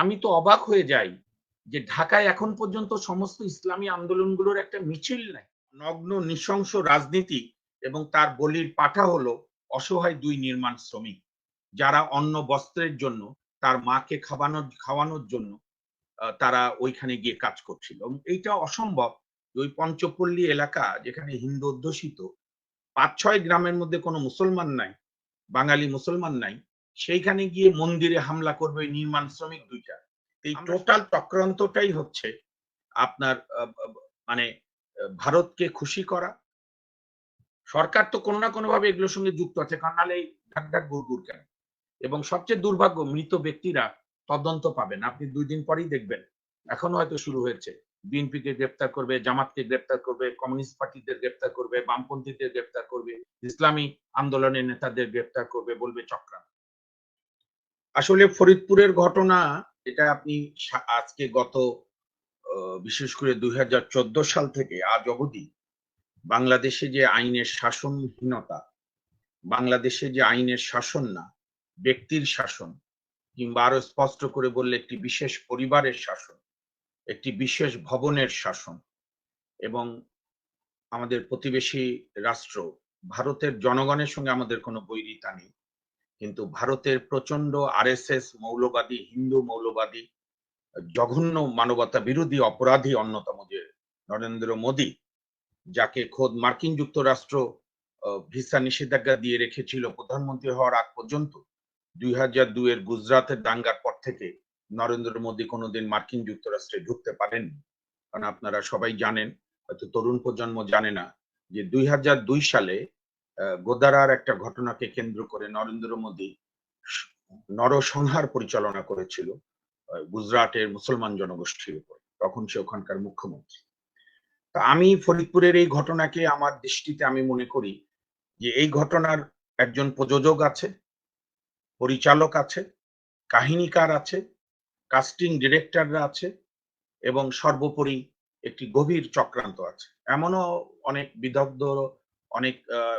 আমি তো অবাক হয়ে যাই যে ঢাকায় এখন পর্যন্ত সমস্ত ইসলামী আন্দোলনগুলোর একটা মিছিল নাই। নগ্ন, নৃশংস রাজনীতি এবং তার বলির পাঠা হলো অসহায় দুই নির্মাণ শ্রমিক, যারা অন্য বস্ত্রের জন্য, তার মাকে খাওয়ানোর খাওয়ানোর জন্য তারা ওইখানে গিয়ে কাজ করছিল। এইটা অসম্ভব ওই পঞ্চপল্লী এলাকা যেখানে হিন্দু অধ্যুষিত পাঁচ ছয় গ্রামের মধ্যে কোনো মুসলমান নাই, বাঙালি মুসলমান নাই সেইখানে গিয়ে মন্দিরে হামলা করবে নির্মাণ শ্রমিক দুইটা। এই টোটাল চক্রান্তটাই হচ্ছে আপনার মানে ভারতকে খুশি করা। সরকার তো কোনো না কোনো ভাবে এগুলোর সঙ্গে যুক্ত আছে কারণ নাহলে এই ঢাক ঢাক গুড় কেন? এবং সবচেয়ে দুর্ভাগ্য মৃত ব্যক্তিরা তদন্ত পাবেন। আপনি দুই দিন পরেই দেখবেন। এখনও হয়তো শুরু হয়েছে। বিএনপিকে গ্রেপ্তার করবে জামাতকে গ্রেপ্তার করবে কমিউনিস্ট পার্টিদের গ্রেপ্তার করবে বামপন্থীদের গ্রেপ্তার করবে ইসলামী আন্দোলনের নেতাদের গ্রেপ্তার করবে বলবে চক্রান্ত। আসলে ফরিদপুরের ঘটনা, এটা আপনি আজকে গত বিশেষ করে দুই হাজার চোদ্দ সাল থেকে আজ অবধি বাংলাদেশে যে আইনের শাসনহীনতা, বাংলাদেশে যে আইনের শাসন না, ব্যক্তির শাসন কিংবা আরও স্পষ্ট করে বললে একটি বিশেষ পরিবারের শাসন, একটি বিশেষ ভবনের শাসন এবং আমাদের প্রতিবেশী রাষ্ট্র, ভারতের জনগণের সঙ্গে আমাদের কোনো বৈরিতা নেই। কিন্তু ভারতের প্রচণ্ড আরএসএস মৌলবাদী, হিন্দু মৌলবাদী, জঘন্য মানবতা বিরোধী অপরাধী অন্যতম যে নরেন্দ্র মোদী, যাকে খোদ মার্কিন যুক্তরাষ্ট্র ভিসা নিষেধাজ্ঞা দিয়ে রেখেছিল প্রধানমন্ত্রী হওয়ার আগ পর্যন্ত, দুই হাজার দুইয়ের গুজরাতের দাঙ্গার পর থেকে নরেন্দ্র মোদী কোনোদিন মার্কিন যুক্তরাষ্ট্রে ঢুকতে পারেননি। কারণ আপনারা সবাই জানেন, হয়তো তরুণ প্রজন্ম জানে না, যে দুই হাজার দুই সালে গোদারার একটা ঘটনাকে কেন্দ্র করে নরেন্দ্র মোদী নরসংহার পরিচালনা করেছিল গুজরাটের মুসলমান জনগোষ্ঠীর উপর। তখন সে ওখানকার মুখ্যমন্ত্রী। তা আমি ফরিদপুরের এই ঘটনাকে আমার দৃষ্টিতে আমি মনে করি যে এই ঘটনার একজন প্রযোজক আছে, পরিচালক আছে, কাহিনীকার আছে কাস্টিং ডিরেক্টররা আছে এবং সর্বোপরি একটি গভীর চক্রান্ত আছে। এমনও অনেক বিদগ্ধ অনেক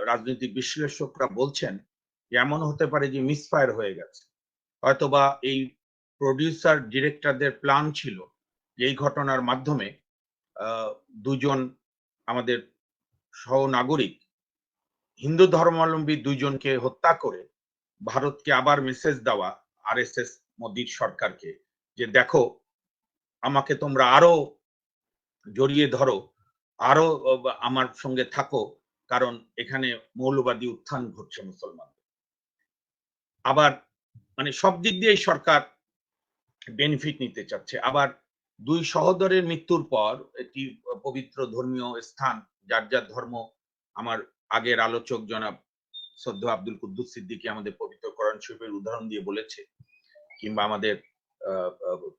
রাজনৈতিক বিশ্লেষকরা বলছেন এমন হতে পারে যে মিসফায়ার হয়ে গেছে। হয়তোবা এই প্রডিউসার ডিরেক্টরদের প্ল্যান ছিল এই ঘটনার মাধ্যমে দুজন আমাদের সহনাগরিক, হিন্দু ধর্মাবলম্বী দুইজনকে হত্যা করে ভারতকে আবার মেসেজ দেওয়া আর এস এস মোদির সরকারকে যে দেখো, আমাকে তোমরা আরও জড়িয়ে ধরো, আরও আমার সঙ্গে থাকো কারণ এখানে মৌলবাদী উত্থান ঘটছে মুসলমানদের। আবার মানে সব দিক দিয়ে সরকার বেনিফিট নিতে চাচ্ছে। আবার দুই সহোদরের মৃত্যুর পর একটি পবিত্র ধর্মীয় স্থান, যার যার ধর্ম আমার আগের আলোচক জনাব সদ্য আব্দুল কুদ্দুস সিদ্দিকী আমাদের পবিত্র কোরআন শরীফের উদাহরণ দিয়ে বলেছে কিংবা আমাদের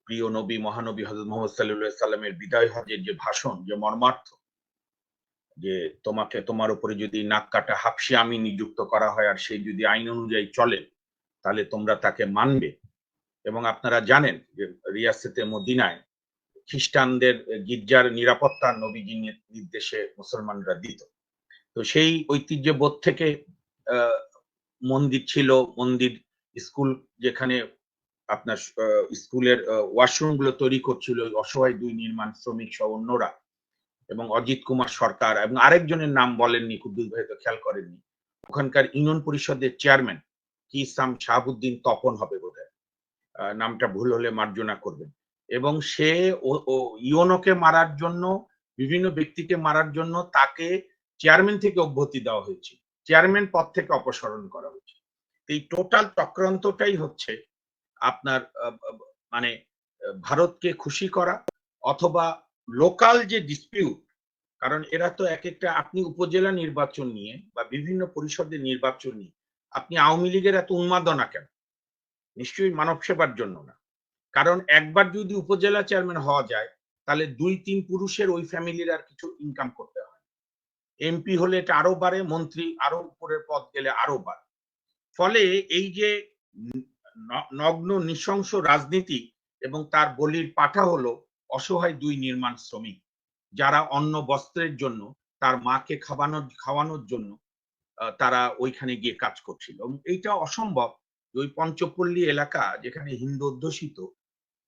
প্রিয় নবী, মহানবী হজরত মোহাম্মদ সাল্লাহ সাল্লামের বিদায় হজের যে ভাষণ, যে মর্মার্থ যে তোমাকে, তোমার উপরে যদি নাক কাটা হাফসি আমি নিযুক্ত করা হয় আর সেই যদি আইন অনুযায়ী চলে, তাহলে তোমরা তাকে মানবে। এবং আপনারা জানেন যে রিয়াসেতে মদিনায় খ্রিস্টানদের গির্জার নিরাপত্তা নবীজি নির্দেশে মুসলমানরা দিত। তো সেই ঐতিহ্যবোধ থেকে মন্দির ছিল, মন্দির স্কুল যেখানে আপনার স্কুলের ওয়াশরুমগুলো তৈরি করছিল, অসহায় দুই নির্মাণ শ্রমিক সহ অন্যরা। এবং অজিত কুমার সরকার এবং আরেকজনের নাম বলেননি কুদ্দুস ভাই খেয়াল করেননি। ওখানকার ইউনিয়ন পরিষদের চেয়ারম্যান কি ইসলাম শাহাবুদ্দিন তপন হবে আহ, নামটা ভুল হলে মার্জনা করবেন। এবং সে ইউনোকে মারার জন্য বিভিন্ন ব্যক্তিকে মারার জন্য তাকে চেয়ারম্যান থেকে অব্যাহতি দেওয়া হয়েছে। চেয়ারম্যান পদ থেকে অপসারণ করা হয়েছে। এই টোটাল চক্রান্তটাই হচ্ছে আপনার মানে ভারতকে খুশি করা অথবা লোকাল যে ডিসপিউট কারণ এরা তো এক একটা, আপনি উপজেলা নির্বাচন নিয়ে বা বিভিন্ন পরিষদের নির্বাচন নিয়ে, আপনি আওয়ামী লীগের এত উন্মাদনা কেন? নিশ্চয়ই মানব সেবার জন্য না। কারণ একবার যদি উপজেলা চেয়ারম্যান হওয়া যায়, তাহলে দুই তিন পুরুষের ওই ফ্যামিলির আর কিছু ইনকাম করতে হয় এমপি হলে এটা আরও বাড়ে, মন্ত্রী আরও উপরের পদ গেলে আরও বাড়ে। ফলে এই যে নগ্ন, নৃশংস রাজনীতি এবং তার বলির পাঠা হলো অসহায় দুই নির্মাণ শ্রমিক, যারা অন্য বস্ত্রের জন্য, তার মাকে খাওয়ানোর খাওয়ানোর জন্য তারা ওইখানে গিয়ে কাজ করছিল। এবং এইটা অসম্ভব ওই পঞ্চপল্লী এলাকা যেখানে হিন্দু অধ্যুষিত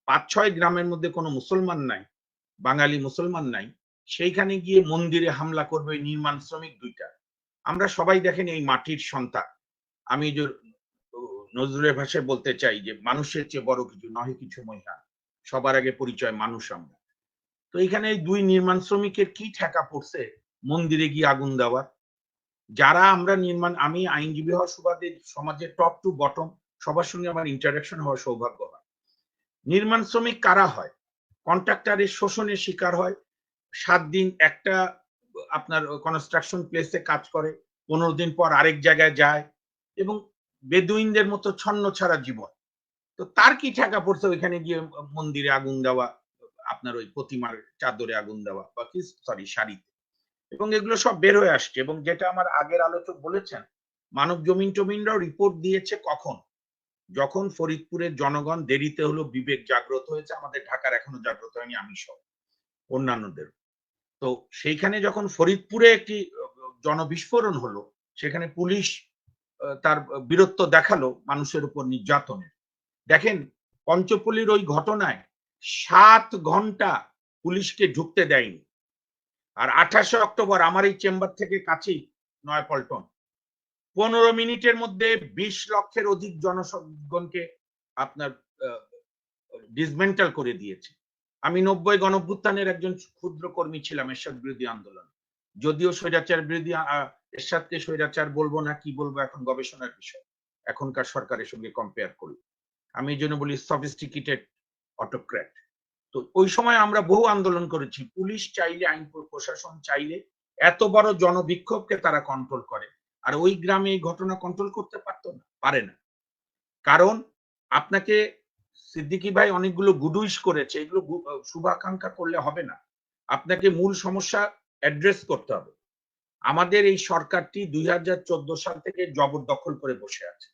পাঁচ ছয় গ্রামের মধ্যে কোনো মুসলমান নাই, বাঙালি মুসলমান নাই, সেইখানে গিয়ে মন্দিরে হামলা করবে নির্মাণ শ্রমিক দুইটা। আমরা সবাই দেখেন এই মাটির সন্তান। আমি নজরুলের ভাষায় বলতে চাই যে, মানুষের চেয়ে বড় কিছু নহে কিছু মহিলা। সবার আগে পরিচয় মানুষ আমরা। তো এখানে দুই নির্মাণ শ্রমিকের কি ঠেকা পড়ছে? মন্দিরে গিয়ে আগুন দেওয়ার। যারা আমরা নির্মাণ, আমি আইনজীবী হওয়ার সুবাদে সমাজের টপ টু বটম সবার সঙ্গে আমার ইন্টারাকশন হওয়ার সৌভাগ্য হয়। নির্মাণ শ্রমিক কারা হয়? কন্ট্রাক্টরের শোষণের শিকার হয়। সাত দিন একটা আপনার কনস্ট্রাকশন প্লেসে কাজ করে, পনেরো দিন পর আরেক জায়গায় যায় এবং বেদুইনদের মতো ছন্ন ছাড়া জীবন। তো তার কি ঠেকা পড়ছে ওইখানে গিয়ে মন্দিরে আগুন দেওয়া, আপনার ওই প্রতিমার চাদরে আগুন দেওয়া বা কি সরি শাড়িতে? এবং এগুলো সব বের হয়ে আসছে এবং যেটা আমার আগের আলোচক বলেছেন, মানব জমিন টমিনরাও রিপোর্ট দিয়েছে কখন? যখন ফরিদপুরের জনগণ দেরিতে হলো, বিবেক জাগ্রত হয়েছে, আমাদের ঢাকার এখনও জাগ্রত হয়নি, আমি সব, অন্যান্যদের। তো সেইখানে যখন ফরিদপুরে একটি জনবিস্ফোরণ হলো, সেখানে পুলিশ তার বীরত্ব দেখাল মানুষের উপর নির্যাতনের। দেখেন, পঞ্চপল্লীর ওই ঘটনায় সাত ঘণ্টা পুলিশকে ঢুকতে দেয়নি। আর আঠাশে অক্টোবর আমার এই চেম্বার থেকে কাছেই নয়াপল্টন। পনেরো মিনিটের মধ্যে বিশ লক্ষের অধিক জনগণকে আপনার ডিসমেন্টাল করে দিয়েছে। আমি নব্বই গণভ্যুত্থানের একজন ক্ষুদ্র কর্মী ছিলাম, এরশাদ বিরোধী আন্দোলন। যদিও স্বৈরাচার বিরোধী এরশাদকে স্বৈরাচার বলব না, কি বলব এখন গবেষণার বিষয়। এখনকার সরকারের সঙ্গে কম্পেয়ার করি আমি এই জন্য বলি সফিস্টিকেটেড অটোক্র্যাট তো ওই সময় আমরা বহু আন্দোলন করেছি। পুলিশ চাইলে, আইন প্রশাসন চাইলে এত বড় জনবিক্ষোভকে তারা কন্ট্রোল করে। আর ওই গ্রামে এই ঘটনা কন্ট্রোল করতে পারতো না, পারে না। কারণ আপনাকে সিদ্দিকি ভাই অনেকগুলো গুডুইশ করেছে, এগুলো শুভাকাঙ্ক্ষা করলে হবে না। আপনাকে মূল সমস্যা অ্যাড্রেস করতে হবে। আমাদের এই সরকারটি দুই হাজার চোদ্দ সাল থেকে জবরদখল করে বসে আছে।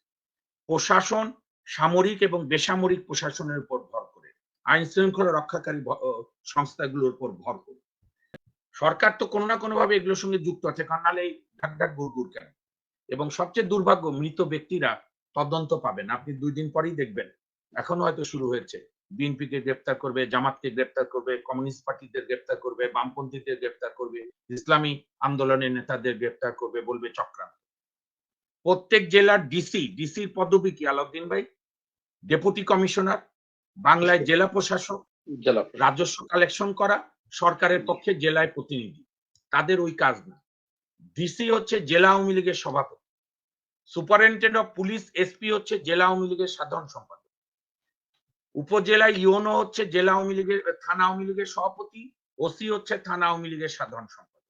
প্রশাসন সামরিক এবং বেসামরিক প্রশাসনের উপর ভর করে। আইন শৃঙ্খলা রক্ষাকারী সংস্থাগুলোর উপর ভর করে। সরকার তো কোনো না কোনো ভাবে এগুলোর সঙ্গে যুক্ত আছে, কারণ নাহলে ঢাক ঢাক গুড় কেন? এবং সবচেয়ে দুর্ভাগ্য, মৃত ব্যক্তিরা তদন্ত পাবেন। আপনি দুই দিন পরেই দেখবেন। এখনও হয়তো শুরু হয়েছে। বিএনপিকে গ্রেপ্তার করবে, জামাতকে গ্রেপ্তার করবে, কমিউনিস্ট পার্টিদের গ্রেপ্তার করবে, বামপন্থীদের গ্রেপ্তার করবে, ইসলামী আন্দোলনের নেতাদের গ্রেপ্তার করবে বলবে চক্রান্ত। প্রত্যেক জেলার ডিসি, ডিসির পদবি কি? আলাউদ্দিন ভাই? ডেপুটি কমিশনার বাংলায় জেলা প্রশাসক রাজস্ব কালেকশন করা সরকারের পক্ষে জেলায় প্রতিনিধি। তাদের ওই কাজ না। ডিসি হচ্ছে জেলা আওয়ামী লীগের সভাপতি। সুপারিনটেন্ডেন্ট অফ পুলিশ এসপি হচ্ছে জেলা আওয়ামী লীগের সাধারণ সম্পাদক। উপজেলায় ইউনো হচ্ছে জেলা আওয়ামী লীগের থানা আওয়ামী লীগের সভাপতি ওসি হচ্ছে থানা আওয়ামী লীগের সাধারণ সম্পাদক।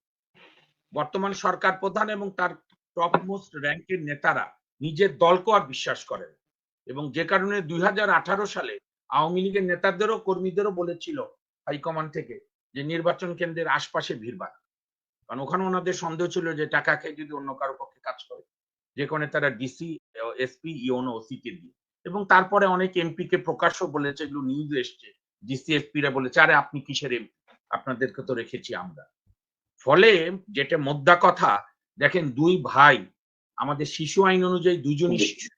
বর্তমান সরকার প্রধান এবং তার টপ মোস্ট র্যাঙ্কের নেতারা নিজের দলকে আর বিশ্বাস করেন এবং যে কারণে দুই হাজার আঠারো সালে আওয়ামী লীগের নেতাদেরও কর্মীদেরও বলেছিল হাইকমান্ড থেকে যে নির্বাচন কেন্দ্রের আশপাশে ভিড় কারণ ওখানে ওনাদের সন্দেহ ছিল যে টাকা খেয়ে যদি অন্য কারও পক্ষে কাজ করে যে কারণে তারা ডিসি এসপি ইওনো ওসি কে দিয়ে। এবং তারপরে অনেক এমপি কে প্রকাশ্য বলেছে এগুলো নিউজ এসছে ডিসি এসপিরা বলেছে আরে আপনি কিসের এমপি আপনাদেরকে তো রেখেছি আমরা। ফলে যেটা মোদ্দা কথা দেখেন দুই ভাই আমাদের শিশু আইন অনুযায়ী দুজনই শিশু।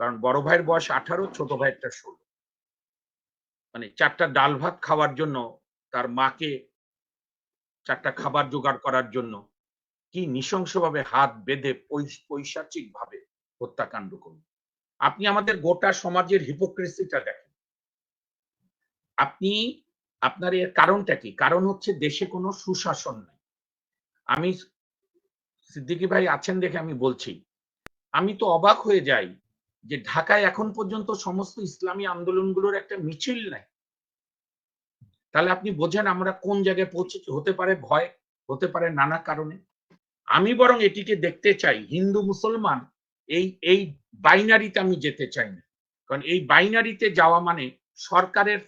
কারণ বড় ভাইয়ের বয়স আঠারো, ছোট ভাইয়েরটা ষোলো। মানে চারটা ডাল ভাত খাওয়ার জন্য তার মাকে চারটা খাবার জোগাড় করার জন্য কি নৃশংসভাবে হাত বেঁধে পৈশাচিক ভাবে হত্যাকাণ্ড করল। আপনি আমাদের গোটা সমাজের হিপোক্রেসিটা দেখেন। আপনি, আপনার এর কারণটা কি? কারণ হচ্ছে দেশে কোনো সুশাসন নাই। আমি সিদ্দিকি ভাই আছেন দেখে আমি বলছি। আমি তো অবাক হয়ে যাই যে ঢাকায় এখন পর্যন্ত সমস্ত ইসলামী আন্দোলনগুলোর একটা মিছিল নাই। তাহলে আপনি বোঝেন আমরা কোন জায়গায় পৌঁছেছি, হতে পারে ভয়, হতে পারে নানা কারণে। আমি বরং এটিকে দেখতে চাই, হিন্দু মুসলমান, এই এই বাইনারিতে আমি যেতে চাই না। কারণ এই বাইনারিতে যাওয়া মানে সরকারের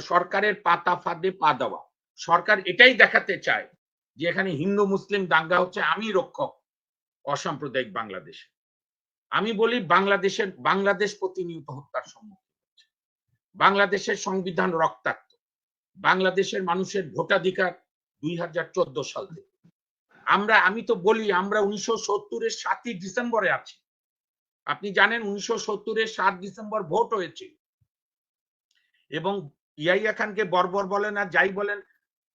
সরকারের পাতা ফাঁদে পা দেওয়া। সরকার এটাই দেখাতে চায় যে এখানে হিন্দু, মুসলিম দাঙ্গা হচ্ছে আমি রক্ষক অসাম্প্রদায়িক বাংলাদেশে। আমি বলি বাংলাদেশের, বাংলাদেশ প্রতিনিয়ত হত্যার সম্মুখীন হচ্ছে। বাংলাদেশের সংবিধান রক্তাক্ত। বাংলাদেশের মানুষের ভোটাধিকার দুই হাজার চোদ্দ সাল থেকে। আমরা, আমি তো বলি, আমরা উনিশশো সত্তরের সাতই ডিসেম্বরে আছি। আপনি জানেন উনিশশো সত্তরের সাত ডিসেম্বর ভোট হয়েছে। এবং ইয়াইয়া খানকে বর্বর বলেন আর যাই বলেন,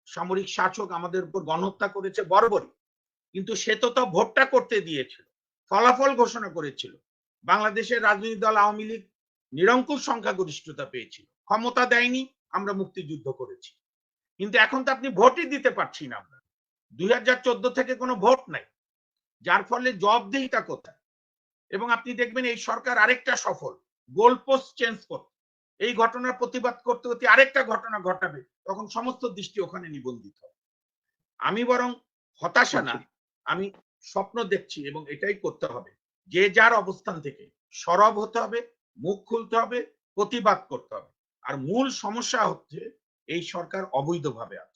সামরিক শাসক আমাদের উপর গণহত্যা করেছে বর্বরই। কিন্তু সে তো তা ভোটটা করতে দিয়েছিল। ফলাফল ঘোষণা করেছিল। বাংলাদেশের রাজনৈতিক দল আওয়ামী লীগ নিরঙ্কুশ সংখ্যাগরিষ্ঠতা পেয়েছিল। ক্ষমতা দেয়নি, আমরা মুক্তিযুদ্ধ করেছি। কিন্তু এখন তো আপনি ভোটই দিতে পারছি না আমরা। দুই থেকে কোনো ভোট নাই। যার ফলে জবাবদিহিতা কোথায়? এবং আপনি দেখবেন এই সরকার আরেকটা সফল, গোল পোস্ট চেঞ্জ করতে। এই ঘটনার প্রতিবাদ করতে করতে আরেকটা ঘটনা ঘটাবে, তখন সমস্ত দৃষ্টি ওখানে নিবন্ধিত। আমি বরং হতাশা না, আমি স্বপ্ন দেখছি এবং এটাই করতে হবে। যে যার অবস্থান থেকে সরব হতে হবে, মুখ খুলতে হবে, প্রতিবাদ করতে হবে। আর মূল সমস্যা হচ্ছে এই সরকার অবৈধভাবে আছে।